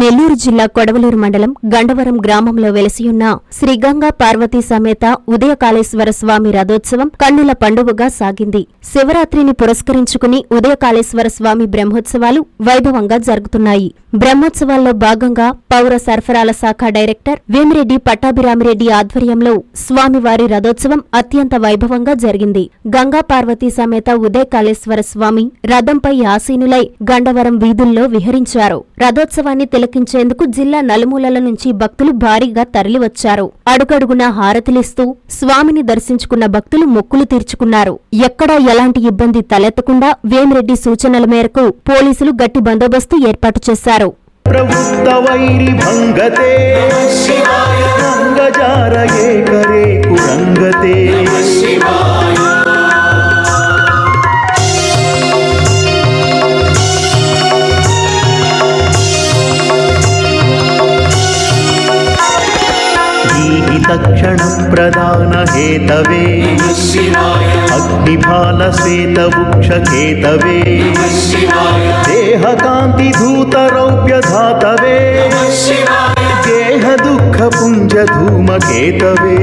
నెల్లూరు జిల్లా కొడవలూరు మండలం గండవరం గ్రామంలో వెలసియున్న శ్రీగంగా పార్వతీ సమేత ఉదయకాళేశ్వర స్వామి రథోత్సవం కన్నుల పండుగగా సాగింది. శివరాత్రిని పురస్కరించుకుని ఉదయకాళేశ్వర స్వామి బ్రహ్మోత్సవాలు వైభవంగా జరుగుతున్నాయి. బ్రహ్మోత్సవాల్లో భాగంగా పౌర సరఫరాల శాఖ డైరెక్టర్ వేమిరెడ్డి పట్టాభిరామిరెడ్డి ఆధ్వర్యంలో స్వామివారి రథోత్సవం అత్యంత వైభవంగా జరిగింది. గంగా పార్వతీ సమేత ఉదయకాళేశ్వర స్వామి రథంపై ఆసీనులై గండవరం వీధుల్లో విహరించారు. రథోత్సవాన్ని తిలకించేందుకు జిల్లా నలుమూలల నుంచి భక్తులు భారీగా తరలివచ్చారు. అడుగడుగున హారతిలిస్తూ స్వామిని దర్శించుకున్న భక్తులు మొక్కులు తీర్చుకున్నారు. ఎక్కడా ఎలాంటి ఇబ్బంది తలెత్తకుండా వేమిరెడ్డి సూచనల మేరకు పోలీసులు గట్టి బందోబస్తు ఏర్పాటు చేశారు. ప్రబుద్ధ వైరి భంగతే. శివాయ భంగజారయే కరే तक्षणप्रदानहेतवे अग्निफालश्वेतवृक्षकेतवे देहकान्तिधूतरौप्यधातवे गेहदुःखपुञ्जधूमकेतवे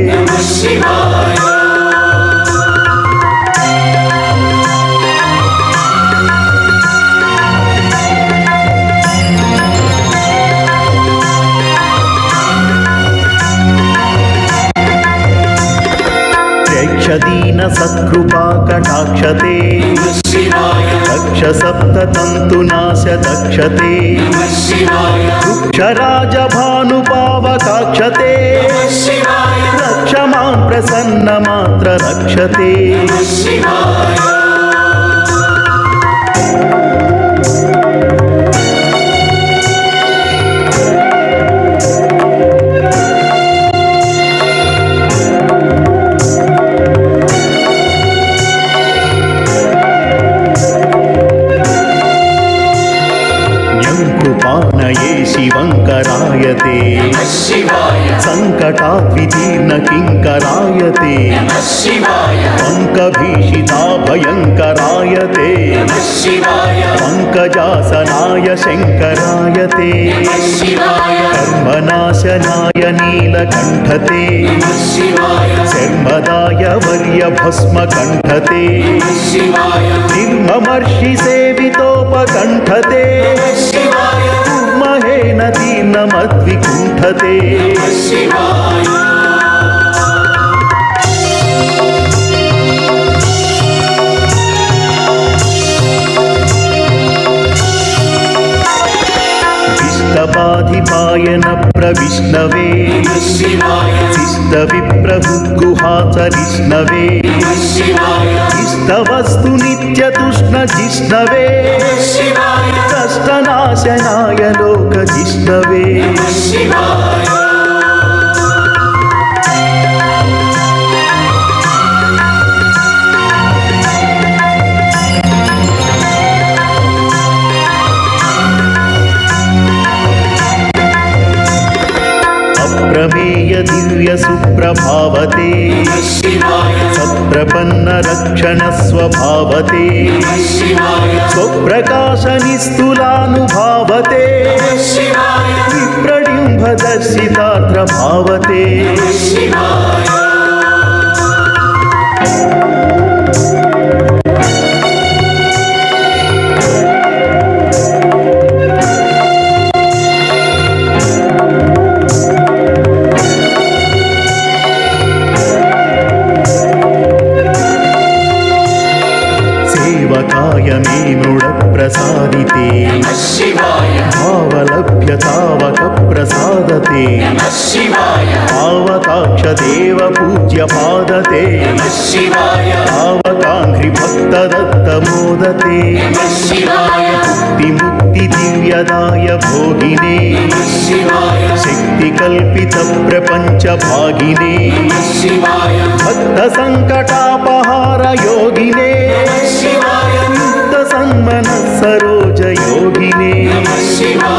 प्रेक्षदीनसत्कृपा कटाक्षते दक्ष सप्ततन्तुनाश दक्षते वृक्षराजभानुपावकाक्षते रक्ष मां प्रसन्नमात्र रक्षते न्यङ्कृपानये शिवङ्करायते सङ्कटाद्वितीर्णकिङ्करायते पङ्कभीषिता भयङ्करायते पङ्कजासनाय शङ्करायते कर्मनाशनाय नीलकण्ठते शर्मदाय वर्यभस्मकण्ठते निर्ममर्षिसेवितोपकण्ठते महेन दीर्णमद्विकुण्ठते विष्टपाधिपायन प्रविष्णवे शिष्टविप्रहुगुहाचरिष्णवे इष्टवस्तु नित्यतुष्ण जिष्णवे कष्टनाशनाय लोकजिष्णवे अप्रमेय स्वभावते स्वप्रकाश निस्तुलानुभावते विप्रडिम्भ दर्शितात्र भावते పాదతే పావతాక్ష దేవ పూజ్య పాదతే పావతాంఘ్రి భక్త దత్త మోదతే ముక్తి ముక్తి దివ్యదాయ భోగినే శక్తి కల్పిత ప్రపంచ భాగినే భక్త సంకటాపహార యోగినే సన్మన సరోజ యోగినే శివా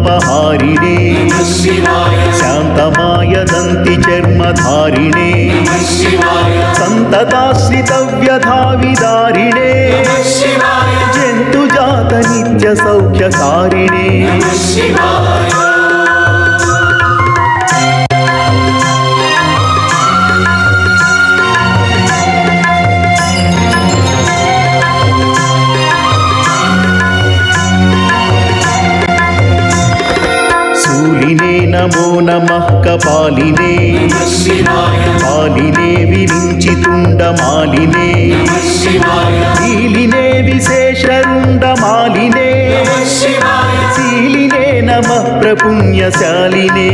పాపహారిణే శాంతమాయదంతి చర్మధారిణే. సంతతాశ్రితవ్యధావిదారిణే జంతుజాత నిత్య సౌఖ్యకారిణే నమః కపాలినే పాలినే విరించితుండ మాలినే నీలినే విశేషరుండ మాలినే శీలినే నమః ప్రపుణ్యశాలినే.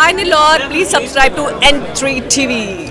Hi Nilor, please subscribe to N3 TV.